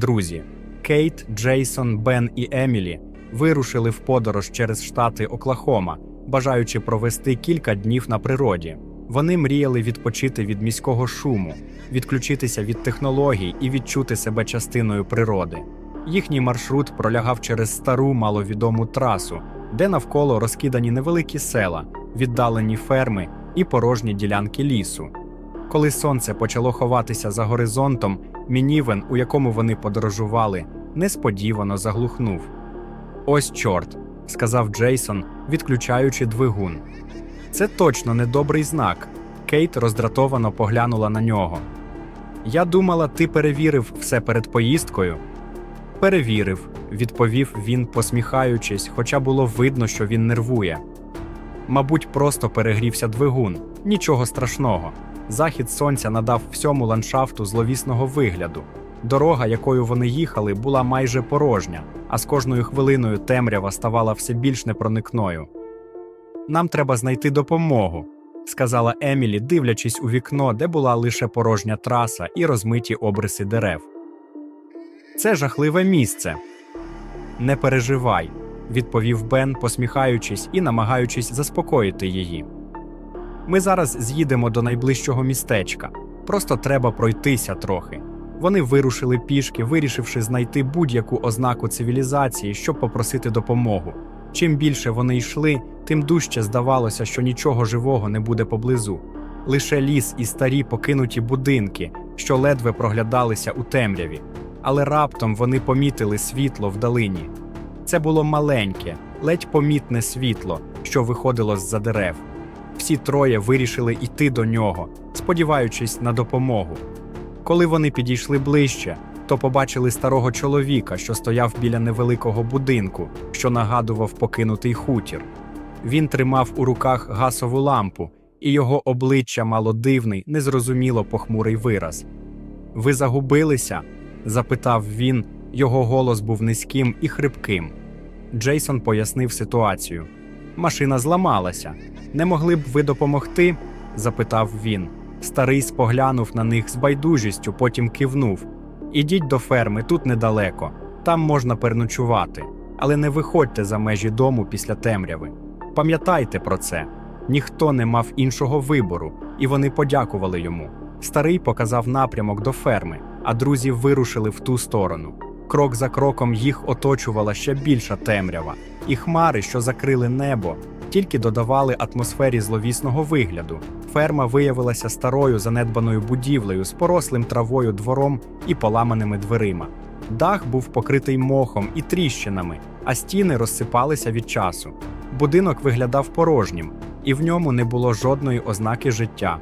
Друзі, Кейт, Джейсон, Бен і Емілі вирушили в подорож через штати Оклахома, бажаючи провести кілька днів на природі. Вони мріяли відпочити від міського шуму, відключитися від технологій і відчути себе частиною природи. Їхній маршрут пролягав через стару маловідому трасу, де навколо розкидані невеликі села, віддалені ферми і порожні ділянки лісу. Коли сонце почало ховатися за горизонтом, мінівен, у якому вони подорожували, несподівано заглухнув. Ось чорт, сказав Джейсон, відключаючи двигун. Це точно недобрий знак. Кейт роздратовано поглянула на нього. Я думала, ти перевірив все перед поїздкою. Перевірив, відповів він, посміхаючись, хоча було видно, що він нервує. Мабуть, просто перегрівся двигун, нічого страшного. Захід сонця надав всьому ландшафту зловісного вигляду. Дорога, якою вони їхали, була майже порожня, а з кожною хвилиною темрява ставала все більш непроникною. Нам треба знайти допомогу, сказала Емілі, дивлячись у вікно, де була лише порожня траса і розмиті обриси дерев. Це жахливе місце. Не переживай, відповів Бен, посміхаючись і намагаючись заспокоїти її. Ми зараз з'їдемо до найближчого містечка. Просто треба пройтися трохи. Вони вирушили пішки, вирішивши знайти будь-яку ознаку цивілізації, щоб попросити допомогу. Чим більше вони йшли, тим дужче здавалося, що нічого живого не буде поблизу. Лише ліс і старі покинуті будинки, що ледве проглядалися у темряві. Але раптом вони помітили світло вдалині. Це було маленьке, ледь помітне світло, що виходило з-за дерев. Всі троє вирішили йти до нього, сподіваючись на допомогу. Коли вони підійшли ближче, то побачили старого чоловіка, що стояв біля невеликого будинку, що нагадував покинутий хутір. Він тримав у руках гасову лампу, і його обличчя мало дивний, незрозуміло похмурий вираз. Ви загубилися? запитав він, його голос був низьким і хрипким. Джейсон пояснив ситуацію. Машина зламалася. Не могли б ви допомогти? запитав він. Старий споглянув на них з байдужістю, потім кивнув. Ідіть до ферми, тут недалеко, там можна переночувати, але не виходьте за межі дому після темряви. Пам'ятайте про це. Ніхто не мав іншого вибору, і вони подякували йому. Старий показав напрямок до ферми, а друзі вирушили в ту сторону. Крок за кроком їх оточувала ще більша темрява, і хмари, що закрили небо, тільки додавали атмосфері зловісного вигляду. Ферма виявилася старою занедбаною будівлею з порослим травою двором і поламаними дверима. Дах був покритий мохом і тріщинами, а стіни розсипалися від часу. Будинок виглядав порожнім, і в ньому не було жодної ознаки життя.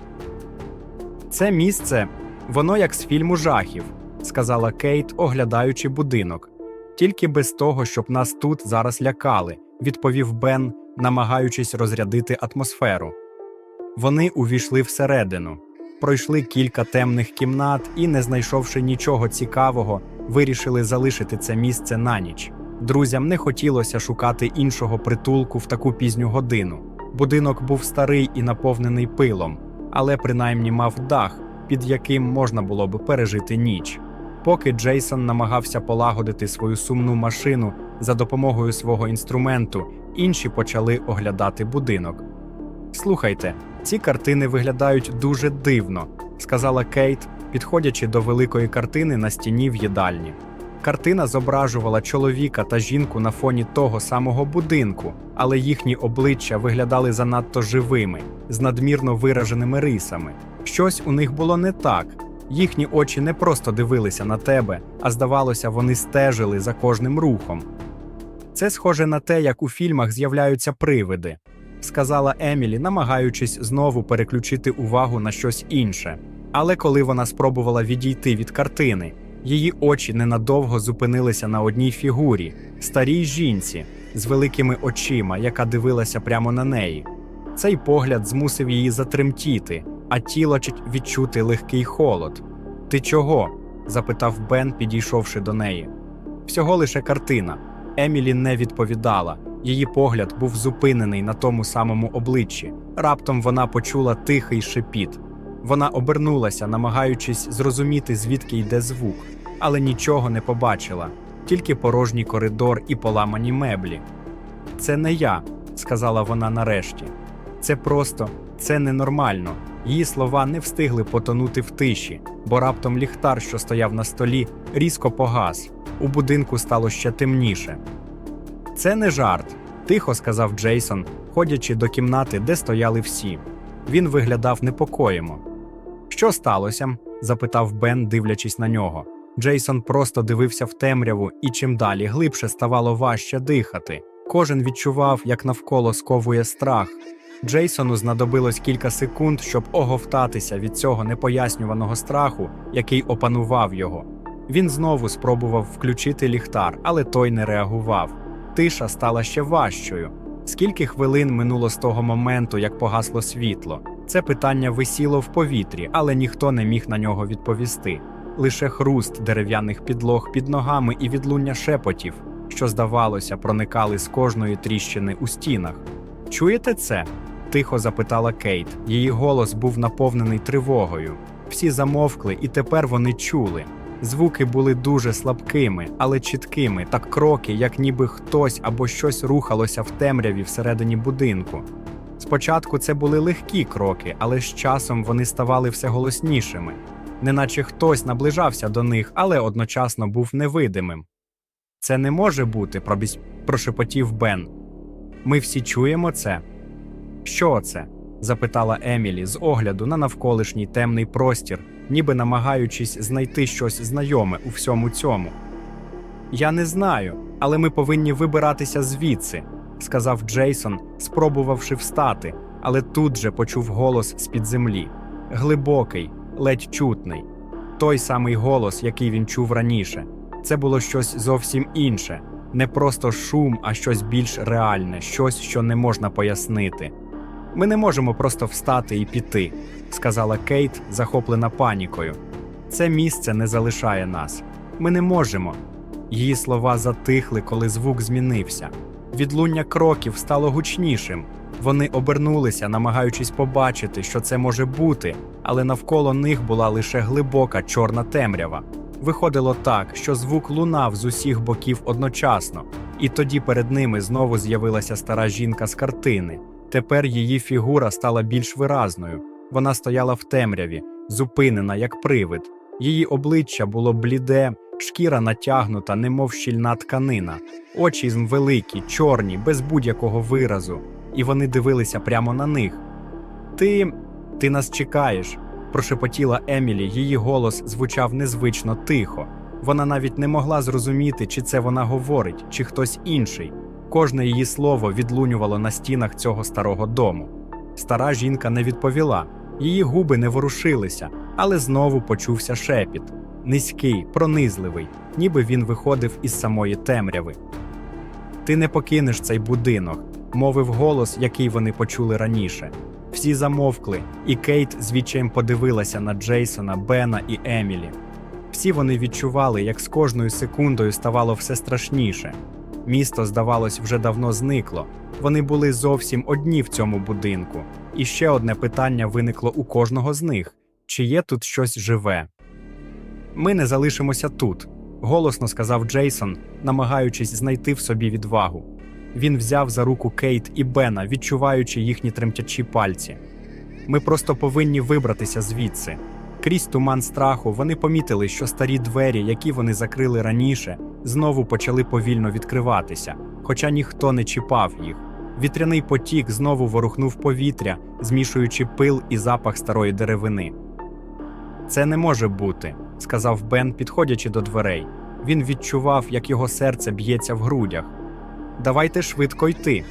Це місце, воно як з фільму жахів, сказала Кейт, оглядаючи будинок. Тільки без того, щоб нас тут зараз лякали, відповів Бен, намагаючись розрядити атмосферу. Вони увійшли всередину, пройшли кілька темних кімнат і, не знайшовши нічого цікавого, вирішили залишити це місце на ніч. Друзям не хотілося шукати іншого притулку в таку пізню годину. Будинок був старий і наповнений пилом, але принаймні мав дах, під яким можна було б пережити ніч. Поки Джейсон намагався полагодити свою сумну машину за допомогою свого інструменту, інші почали оглядати будинок. Слухайте, ці картини виглядають дуже дивно, сказала Кейт, підходячи до великої картини на стіні в їдальні. Картина зображувала чоловіка та жінку на фоні того самого будинку, але їхні обличчя виглядали занадто живими, з надмірно вираженими рисами. Щось у них було не так. Їхні очі не просто дивилися на тебе, а здавалося, вони стежили за кожним рухом. Це схоже на те, як у фільмах з'являються привиди, сказала Емілі, намагаючись знову переключити увагу на щось інше. Але коли вона спробувала відійти від картини, її очі ненадовго зупинилися на одній фігурі старій жінці з великими очима, яка дивилася прямо на неї. Цей погляд змусив її затремтіти, а тіло відчути легкий холод. Ти чого? запитав Бен, підійшовши до неї. Всього лише картина. Емілі не відповідала. Її погляд був зупинений на тому самому обличчі. Раптом вона почула тихий шепіт. Вона обернулася, намагаючись зрозуміти, звідки йде звук. але нічого не побачила, тільки порожній коридор і поламані меблі. Це не я, сказала вона нарешті. Це просто, це ненормально. Її слова не встигли потонути в тиші, бо раптом ліхтар, що стояв на столі, різко погас. У будинку стало ще темніше. Це не жарт, тихо сказав Джейсон, ходячи до кімнати, де стояли всі. Він виглядав непокоїмо. Що сталося? запитав Бен, дивлячись на нього. Джейсон просто дивився в темряву, і чим далі глибше ставало важче дихати. Кожен відчував, як навколо сковує страх. Джейсону знадобилось кілька секунд, щоб оговтатися від цього непояснюваного страху, який опанував його. Він знову спробував включити ліхтар, але той не реагував. Тиша стала ще важчою. Скільки хвилин минуло з того моменту, як погасло світло? Це питання висіло в повітрі, але ніхто не міг на нього відповісти. Лише хруст дерев'яних підлог під ногами і відлуння шепотів, що, здавалося, проникали з кожної тріщини у стінах. Чуєте це? тихо запитала Кейт. Її голос був наповнений тривогою. Всі замовкли, і тепер вони чули. Звуки були дуже слабкими, але чіткими, так кроки, як ніби хтось або щось рухалося в темряві всередині будинку. Спочатку це були легкі кроки, але з часом вони ставали все голоснішими, неначе хтось наближався до них, але одночасно був невидимим. Це не може бути, пробіс... прошепотів Бен. Ми всі чуємо це. Що це? запитала Емілі з огляду на навколишній темний простір, ніби намагаючись знайти щось знайоме у всьому цьому. Я не знаю, але ми повинні вибиратися звідси, сказав Джейсон, спробувавши встати, але тут же почув голос з-під землі глибокий, ледь чутний. Той самий голос, який він чув раніше. Це було щось зовсім інше, не просто шум, а щось більш реальне, щось, що не можна пояснити. Ми не можемо просто встати і піти, сказала Кейт, захоплена панікою. Це місце не залишає нас. Ми не можемо. Її слова затихли, коли звук змінився. Відлуння кроків стало гучнішим. Вони обернулися, намагаючись побачити, що це може бути, але навколо них була лише глибока чорна темрява. Виходило так, що звук лунав з усіх боків одночасно, і тоді перед ними знову з'явилася стара жінка з картини. Тепер її фігура стала більш виразною. Вона стояла в темряві, зупинена як привид. Її обличчя було бліде, шкіра натягнута, немов щільна тканина, очі великі, чорні, без будь-якого виразу, і вони дивилися прямо на них. Ти. ти нас чекаєш, прошепотіла Емілі, її голос звучав незвично тихо. Вона навіть не могла зрозуміти, чи це вона говорить, чи хтось інший. Кожне її слово відлунювало на стінах цього старого дому. Стара жінка не відповіла, її губи не ворушилися, але знову почувся шепіт низький, пронизливий, ніби він виходив із самої темряви. Ти не покинеш цей будинок, мовив голос, який вони почули раніше. Всі замовкли, і Кейт з відчаєм подивилася на Джейсона, Бена і Емілі. Всі вони відчували, як з кожною секундою ставало все страшніше. Місто, здавалось, вже давно зникло. Вони були зовсім одні в цьому будинку. І ще одне питання виникло у кожного з них: чи є тут щось живе? Ми не залишимося тут, голосно сказав Джейсон, намагаючись знайти в собі відвагу. Він взяв за руку Кейт і Бена, відчуваючи їхні тремтячі пальці. Ми просто повинні вибратися звідси. Крізь туман страху вони помітили, що старі двері, які вони закрили раніше, знову почали повільно відкриватися, хоча ніхто не чіпав їх. Вітряний потік знову ворухнув повітря, змішуючи пил і запах старої деревини. Це не може бути, сказав Бен, підходячи до дверей. Він відчував, як його серце б'ється в грудях. Давайте швидко йти.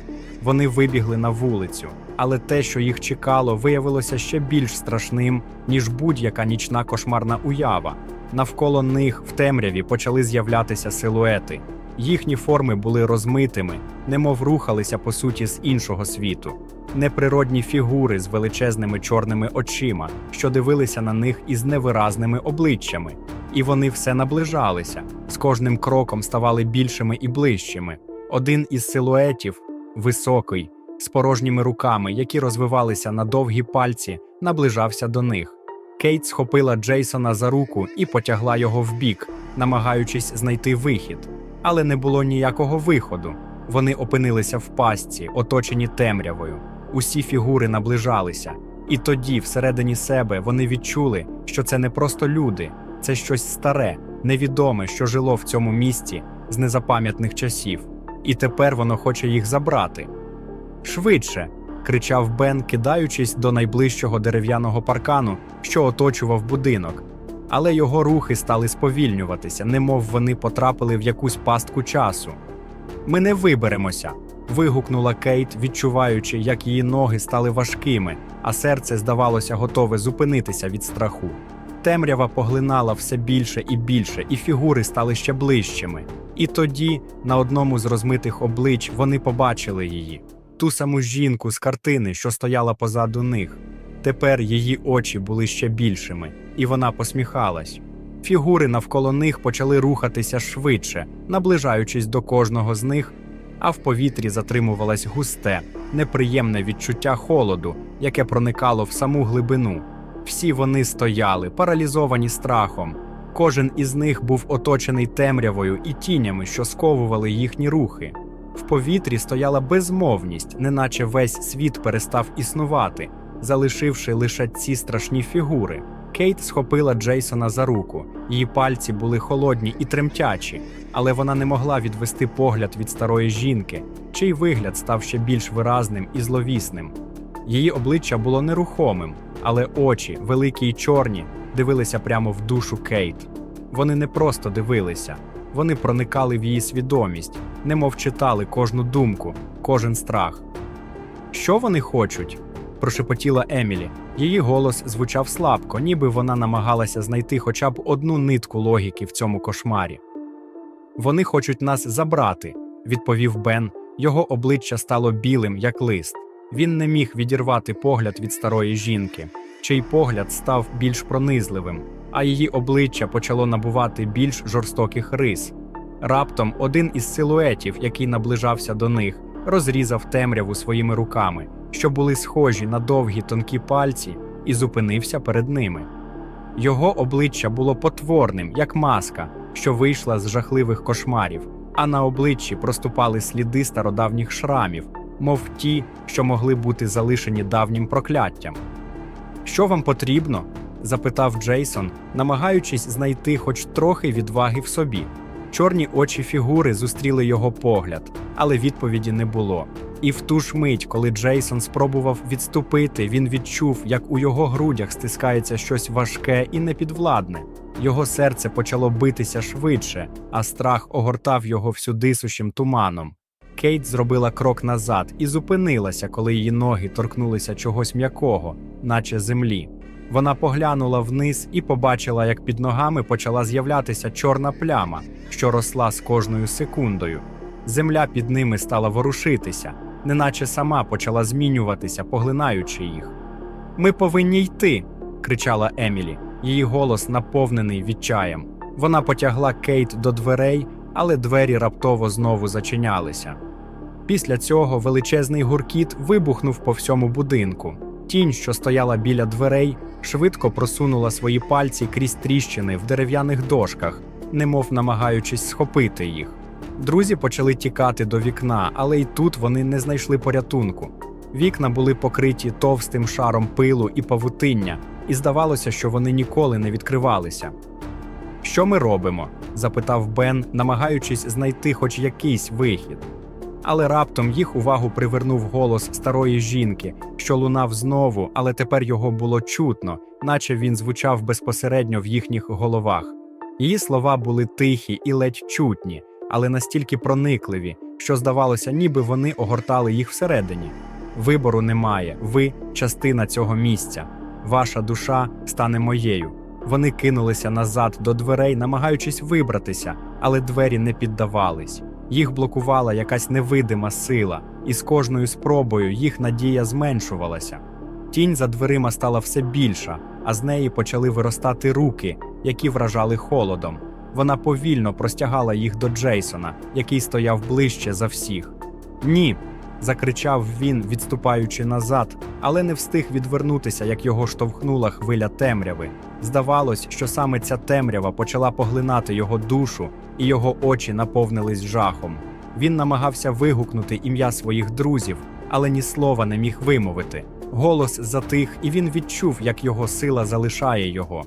Вони вибігли на вулицю, але те, що їх чекало, виявилося ще більш страшним, ніж будь-яка нічна кошмарна уява. Навколо них в темряві почали з'являтися силуети. Їхні форми були розмитими, немов рухалися по суті з іншого світу. Неприродні фігури з величезними чорними очима, що дивилися на них із невиразними обличчями, і вони все наближалися, з кожним кроком ставали більшими і ближчими. Один із силуетів, високий, з порожніми руками, які розвивалися на довгі пальці, наближався до них. Кейт схопила Джейсона за руку і потягла його вбік. намагаючись знайти вихід. Але не було ніякого виходу. Вони опинилися в пастці, оточені темрявою. Усі фігури наближалися. І тоді, всередині себе, вони відчули, що це не просто люди, це щось старе, невідоме, що жило в цьому місті з незапам'ятних часів. І тепер воно хоче їх забрати. Швидше. Кричав Бен, кидаючись до найближчого дерев'яного паркану, що оточував будинок. Але його рухи стали сповільнюватися, немов вони потрапили в якусь пастку часу. Ми не виберемося. вигукнула Кейт, відчуваючи, як її ноги стали важкими, а серце, здавалося, готове зупинитися від страху. Темрява поглинала все більше і більше, і фігури стали ще ближчими. І тоді, на одному з розмитих облич, вони побачили її ту саму жінку з картини, що стояла позаду них. Тепер її очі були ще більшими, і вона посміхалась. Фігури навколо них почали рухатися швидше, наближаючись до кожного з них, а в повітрі затримувалось густе, неприємне відчуття холоду, яке проникало в саму глибину. Всі вони стояли, паралізовані страхом. Кожен із них був оточений темрявою і тінями, що сковували їхні рухи. В повітрі стояла безмовність, неначе весь світ перестав існувати, залишивши лише ці страшні фігури. Кейт схопила Джейсона за руку. Її пальці були холодні і тремтячі, але вона не могла відвести погляд від старої жінки, чий вигляд став ще більш виразним і зловісним. Її обличчя було нерухомим, але очі, великі й чорні, дивилися прямо в душу Кейт. Вони не просто дивилися, вони проникали в її свідомість, немов читали кожну думку, кожен страх. Що вони хочуть? прошепотіла Емілі. Її голос звучав слабко, ніби вона намагалася знайти хоча б одну нитку логіки в цьому кошмарі. Вони хочуть нас забрати, відповів Бен. Його обличчя стало білим, як лист. Він не міг відірвати погляд від старої жінки, чий погляд став більш пронизливим, а її обличчя почало набувати більш жорстоких рис. Раптом один із силуетів, який наближався до них, розрізав темряву своїми руками, що були схожі на довгі тонкі пальці, і зупинився перед ними. Його обличчя було потворним, як маска, що вийшла з жахливих кошмарів, а на обличчі проступали сліди стародавніх шрамів, мов ті, що могли бути залишені давнім прокляттям. Що вам потрібно? Запитав Джейсон, намагаючись знайти хоч трохи відваги в собі. Чорні очі фігури зустріли його погляд, але відповіді не було. І в ту ж мить, коли Джейсон спробував відступити, він відчув, як у його грудях стискається щось важке і непідвладне. Його серце почало битися швидше, а страх огортав його всюдисущим туманом. Кейт зробила крок назад і зупинилася, коли її ноги торкнулися чогось м'якого, наче землі. Вона поглянула вниз і побачила, як під ногами почала з'являтися чорна пляма, що росла з кожною секундою. Земля під ними стала ворушитися, неначе сама почала змінюватися, поглинаючи їх. Ми повинні йти. кричала Емілі. Її голос наповнений відчаєм. Вона потягла Кейт до дверей, але двері раптово знову зачинялися. Після цього величезний гуркіт вибухнув по всьому будинку. Тінь, що стояла біля дверей, швидко просунула свої пальці крізь тріщини в дерев'яних дошках, немов намагаючись схопити їх. Друзі почали тікати до вікна, але й тут вони не знайшли порятунку. Вікна були покриті товстим шаром пилу і павутиння, і здавалося, що вони ніколи не відкривалися. Що ми робимо? запитав Бен, намагаючись знайти хоч якийсь вихід. Але раптом їх увагу привернув голос старої жінки, що лунав знову, але тепер його було чутно, наче він звучав безпосередньо в їхніх головах. Її слова були тихі і ледь чутні, але настільки проникливі, що здавалося, ніби вони огортали їх всередині. Вибору немає, ви частина цього місця. Ваша душа стане моєю. Вони кинулися назад до дверей, намагаючись вибратися, але двері не піддавались. Їх блокувала якась невидима сила, і з кожною спробою їх надія зменшувалася. Тінь за дверима стала все більша, а з неї почали виростати руки, які вражали холодом. Вона повільно простягала їх до Джейсона, який стояв ближче за всіх. Ні, закричав він, відступаючи назад, але не встиг відвернутися, як його штовхнула хвиля темряви. Здавалось, що саме ця темрява почала поглинати його душу, і його очі наповнились жахом. Він намагався вигукнути ім'я своїх друзів, але ні слова не міг вимовити. Голос затих, і він відчув, як його сила залишає його.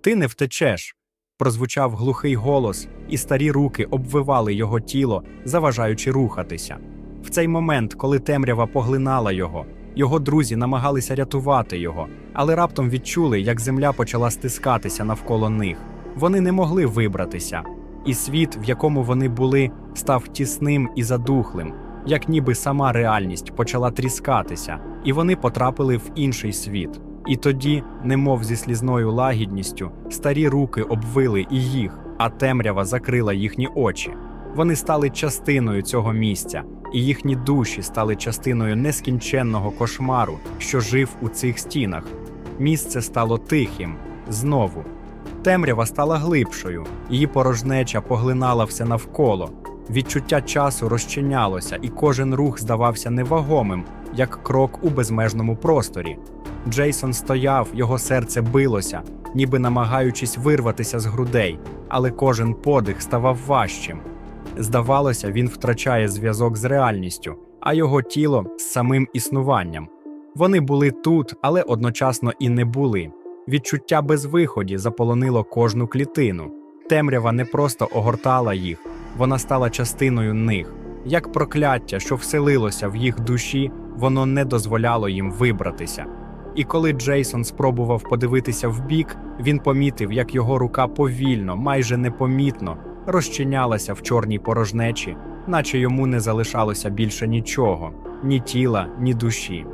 Ти не втечеш. Прозвучав глухий голос, і старі руки обвивали його тіло, заважаючи рухатися. В цей момент, коли темрява поглинала його, його друзі намагалися рятувати його, але раптом відчули, як земля почала стискатися навколо них. Вони не могли вибратися, і світ, в якому вони були, став тісним і задухлим, як ніби сама реальність почала тріскатися, і вони потрапили в інший світ. І тоді, немов зі слізною лагідністю, старі руки обвили і їх, а темрява закрила їхні очі. Вони стали частиною цього місця, і їхні душі стали частиною нескінченного кошмару, що жив у цих стінах. Місце стало тихим знову. Темрява стала глибшою, її порожнеча поглинала все навколо. Відчуття часу розчинялося, і кожен рух здавався невагомим, як крок у безмежному просторі. Джейсон стояв, його серце билося, ніби намагаючись вирватися з грудей, але кожен подих ставав важчим. Здавалося, він втрачає зв'язок з реальністю, а його тіло з самим існуванням. Вони були тут, але одночасно і не були. Відчуття безвиході заполонило кожну клітину. Темрява не просто огортала їх, вона стала частиною них. Як прокляття, що вселилося в їх душі, воно не дозволяло їм вибратися. І коли Джейсон спробував подивитися вбік, він помітив, як його рука повільно, майже непомітно, розчинялася в чорній порожнечі, наче йому не залишалося більше нічого, ні тіла, ні душі.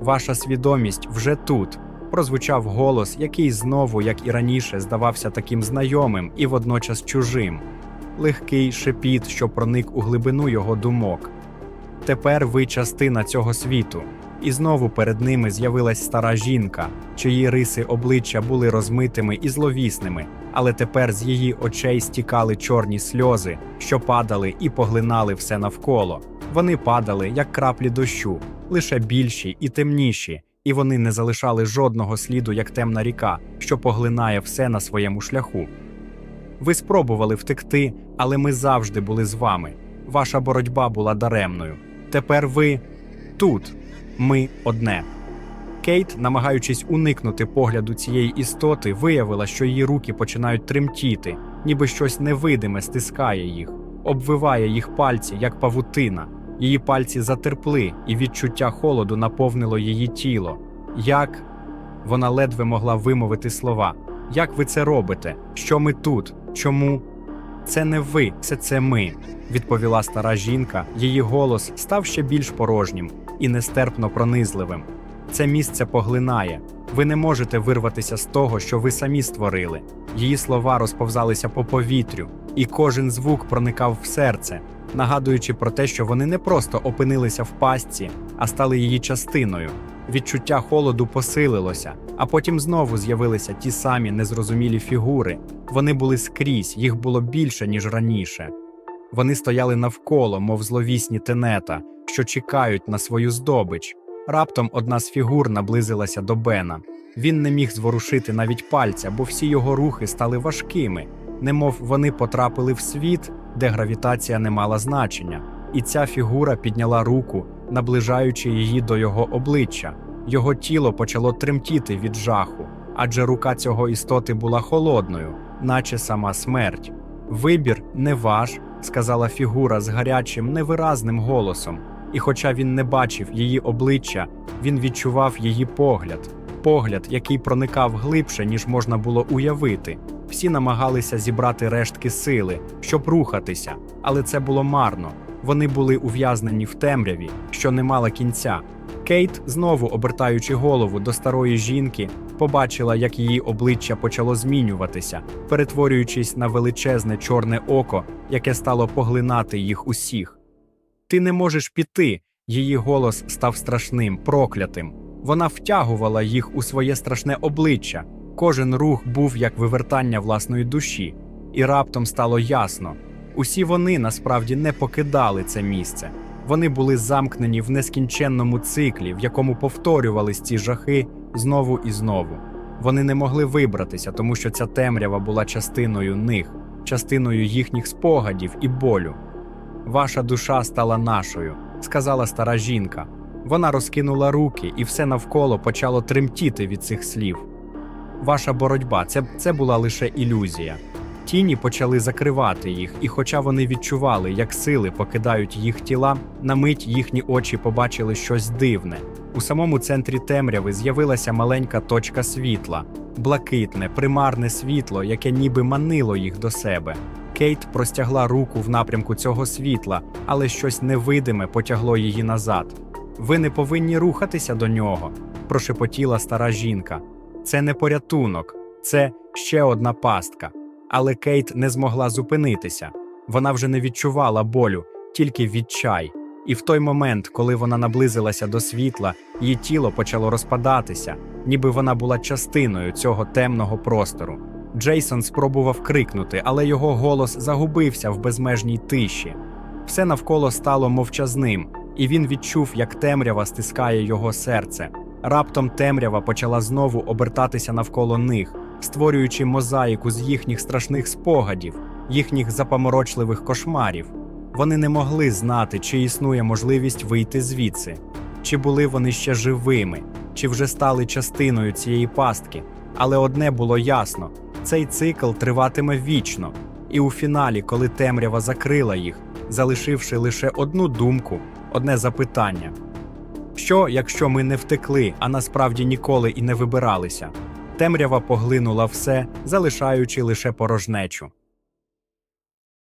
Ваша свідомість вже тут. Прозвучав голос, який знову, як і раніше, здавався таким знайомим і водночас чужим. Легкий шепіт, що проник у глибину його думок. Тепер ви частина цього світу. І знову перед ними з'явилась стара жінка, чиї риси обличчя були розмитими і зловісними, але тепер з її очей стікали чорні сльози, що падали і поглинали все навколо. Вони падали, як краплі дощу, лише більші і темніші, і вони не залишали жодного сліду, як темна ріка, що поглинає все на своєму шляху. Ви спробували втекти, але ми завжди були з вами. Ваша боротьба була даремною. Тепер ви тут, ми одне. Кейт, намагаючись уникнути погляду цієї істоти, виявила, що її руки починають тремтіти, ніби щось невидиме стискає їх, обвиває їх пальці, як павутина. Її пальці затерпли, і відчуття холоду наповнило її тіло. Як вона ледве могла вимовити слова. Як ви це робите? Що ми тут? Чому? Це не ви, це це ми, відповіла стара жінка. Її голос став ще більш порожнім і нестерпно пронизливим. Це місце поглинає. Ви не можете вирватися з того, що ви самі створили. Її слова розповзалися по повітрю, і кожен звук проникав в серце, нагадуючи про те, що вони не просто опинилися в пастці, а стали її частиною. Відчуття холоду посилилося, а потім знову з'явилися ті самі незрозумілі фігури. Вони були скрізь, їх було більше, ніж раніше. Вони стояли навколо, мов зловісні тенета, що чекають на свою здобич. Раптом одна з фігур наблизилася до Бена. Він не міг зворушити навіть пальця, бо всі його рухи стали важкими, немов вони потрапили в світ, де гравітація не мала значення. І ця фігура підняла руку, наближаючи її до його обличчя. Його тіло почало тремтіти від жаху, адже рука цього істоти була холодною, наче сама смерть. Вибір не ваш, сказала фігура з гарячим, невиразним голосом. І хоча він не бачив її обличчя, він відчував її погляд, погляд, який проникав глибше, ніж можна було уявити. Всі намагалися зібрати рештки сили, щоб рухатися, але це було марно. Вони були ув'язнені в темряві, що не мала кінця. Кейт, знову обертаючи голову до старої жінки, побачила, як її обличчя почало змінюватися, перетворюючись на величезне чорне око, яке стало поглинати їх усіх. Ти не можеш піти. Її голос став страшним, проклятим. Вона втягувала їх у своє страшне обличчя. Кожен рух був як вивертання власної душі, і раптом стало ясно: усі вони насправді не покидали це місце. Вони були замкнені в нескінченному циклі, в якому повторювались ці жахи знову і знову. Вони не могли вибратися, тому що ця темрява була частиною них, частиною їхніх спогадів і болю. Ваша душа стала нашою, сказала стара жінка. Вона розкинула руки, і все навколо почало тремтіти від цих слів. Ваша боротьба це, це була лише ілюзія. Тіні почали закривати їх, і хоча вони відчували, як сили покидають їх тіла, на мить їхні очі побачили щось дивне. У самому центрі темряви з'явилася маленька точка світла, блакитне, примарне світло, яке ніби манило їх до себе. Кейт простягла руку в напрямку цього світла, але щось невидиме потягло її назад. Ви не повинні рухатися до нього, прошепотіла стара жінка. Це не порятунок, це ще одна пастка. Але Кейт не змогла зупинитися. Вона вже не відчувала болю, тільки відчай. І в той момент, коли вона наблизилася до світла, її тіло почало розпадатися, ніби вона була частиною цього темного простору. Джейсон спробував крикнути, але його голос загубився в безмежній тиші. Все навколо стало мовчазним, і він відчув, як темрява стискає його серце. Раптом темрява почала знову обертатися навколо них, створюючи мозаїку з їхніх страшних спогадів, їхніх запаморочливих кошмарів. Вони не могли знати, чи існує можливість вийти звідси, чи були вони ще живими, чи вже стали частиною цієї пастки. Але одне було ясно: цей цикл триватиме вічно, і у фіналі, коли темрява закрила їх, залишивши лише одну думку, одне запитання: що, якщо ми не втекли, а насправді ніколи і не вибиралися? Темрява поглинула все, залишаючи лише порожнечу.